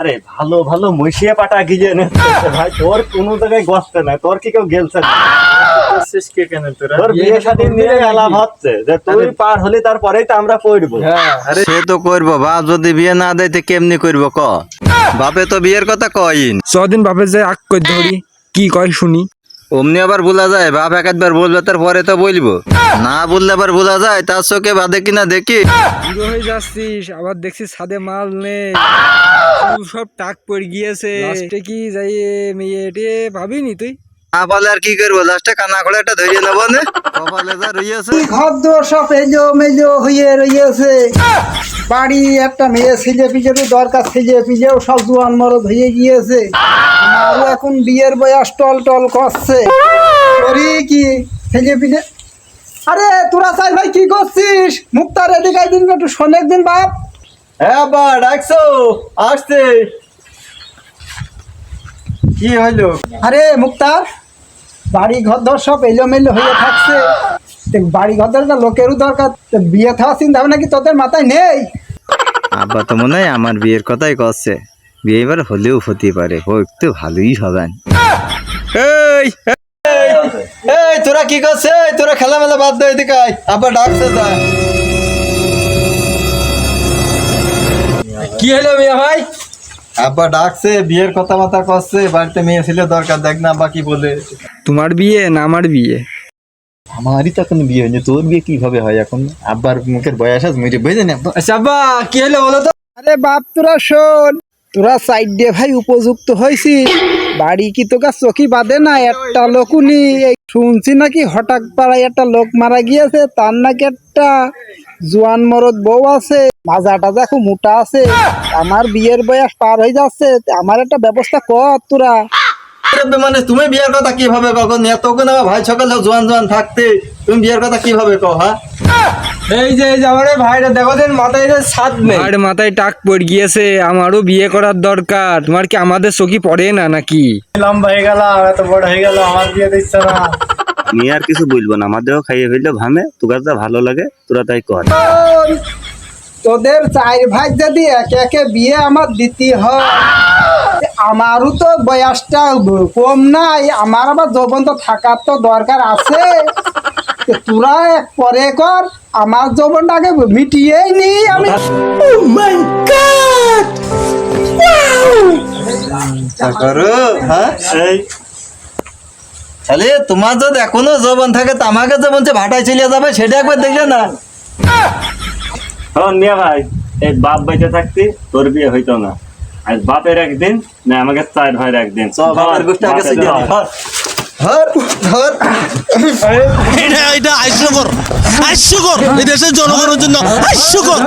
আরে ভালো ভালো মহিষিয়া পাটা গিয়ে নে ভাই তোর কোনো জায়গায় গসতে নাই তোর কি কেউ গেলছে না? কে কেন তোরা? তোর বিয়ে শাদী নিয়ে আলাপ হচ্ছে যে তুই পার হলে তারপরেই তো আমরা পড়ব। হ্যাঁ সে তো করব বাপ যদি বিয়ে না দেয় তো কেমনি করব ক? বাপে তো বিয়ের কথা কইন ছদিন করে ধরি কি কয় শুনি? অমনি আবার বোঝা যায় বাপ এক একবার বলবে তার পরে তো বলব। না বললে আবার বোঝা যায় তার চোখে বাদে কিনা দেখি। বুড়ো হয়ে যাচ্ছিস আবার দেখছিস ছাদে মাল নেই। সব টাক পড়ে গিয়েছে। লাস্টে কি যাই মেয়ে এটে ভাবিনি তুই? না আর কি করব? লাস্টে কানা করে একটা ধরিয়ে নেব না। কপালে যা রইয়াছে ঘর দোর সব এজো মেজো হয়ে রয়েছে বাড়ি একটা মেয়ে ছেলে পিজেরও দরকার ছেলে পিজেও সব জোয়ান মরদ হয়ে গিয়েছে। আমারও এখন বিয়ের বয়স টল টল করছে। করি কি? ছেলে পিজে। আরে তোরা চাই ভাই কি করছিস? মুক্তার এদিকে দিন একটু শোনেক দিন বাপ। হ্যাঁ বা ডাকছো? আসছে। কি হইল? আরে মুক্তার বাড়ি ঘর দর সব এলোমেলো হয়ে থাকছে। বাড়ি ঘর দরকার লোকেরও দরকার। বিয়ে থাকা চিন্তা ভাবনা কি তোদের মাথায় নেই? আব্বা তো মনে হয় আমার বিয়ের কথাই করছে। বিয়ে এবার হলেও হতে পারে। হোক তো ভালোই হবেন। এই এই। তোরা কি করছে তোরা খেলা মেলা বাদ দে এদিকে আয়। আব্বা ডাকছে তা কি হলো মিয়া ভাই? আব্বা ডাকছে বিয়ের কথা মাথা করছে বাড়িতে মেয়ে ছেলে দরকার দেখ না বাকি কি বলে। তোমার বিয়ে না আমার বিয়ে? আমারই তো এখন বিয়ে হয়নি তোর বিয়ে কীভাবে হয় এখন? আব্বার মুখের বয়স আছে মেরে বুঝে না আচ্ছা আব্বা কি হলো বলো তো? আরে বাপ তোরা শোন। তোরা সাইড ভাই উপযুক্ত হয়েছিস বাড়ি কি তোকে চকি বাঁধে না? একটা লোকুনি শুনছি নাকি হঠাৎ পাড়ায় একটা লোক মারা গিয়েছে, তার নাকি একটা জোয়ান মরদ বউ আছে। মাজাটা দেখো মোটা আছে। আমার বিয়ের বয়স পার হয়ে যাচ্ছে। আমার একটা ব্যবস্থা কর তোরা। মানে তুমি বিয়ের কথা কীভাবে কখন আমার ভাই সকালে জোয়ান জোয়ান থাকতে, তুমি বিয়ের কথা কীভাবে কও হ্যাঁ? এই যে আমার ভাইটা দেখো দেন মাথায় ছাদ নেই। আর মাথায় টাক পড়ে গিয়েছে আমারও বিয়ে করার দরকার। তোমার কি আমাদের চোখি পড়ে না নাকি? লম্বা হয়ে গেল এত বড় হয়ে গেল আমার বিয়ে দিচ্ছে না। আমি আর কিছু বলব না আমাদেরও খাইয়ে ফেললে ভামে তোর যা ভালো লাগে তোরা তাই কর। তোদের চার ভাই যদি একে একে বিয়ে আমার দিতে হয় আমারও তো বয়সটা কম নাই আমার আবার যৌবন তো থাকার তো দরকার আছে। তোরা এক পরে কর আমার মিটিয়েই নি আমি। করো হ্যাঁ? তাহলে তোমার যদি এখনও জবান থাকে তো আমাকে যে বলছে ভাটায় চলে যাবে সেটা একবার দেখলে না। হ্যাঁ মিয়া ভাই এই বাপ বেঁচে থাকতি তোর বিয়ে হইতো না। আজ বাপের একদিন না আমাকে চার ভাইয়ের একদিন। সব আমার গোষ্ঠী আগে ধর। ধর এটা জনগণের জন্য হাস্যকর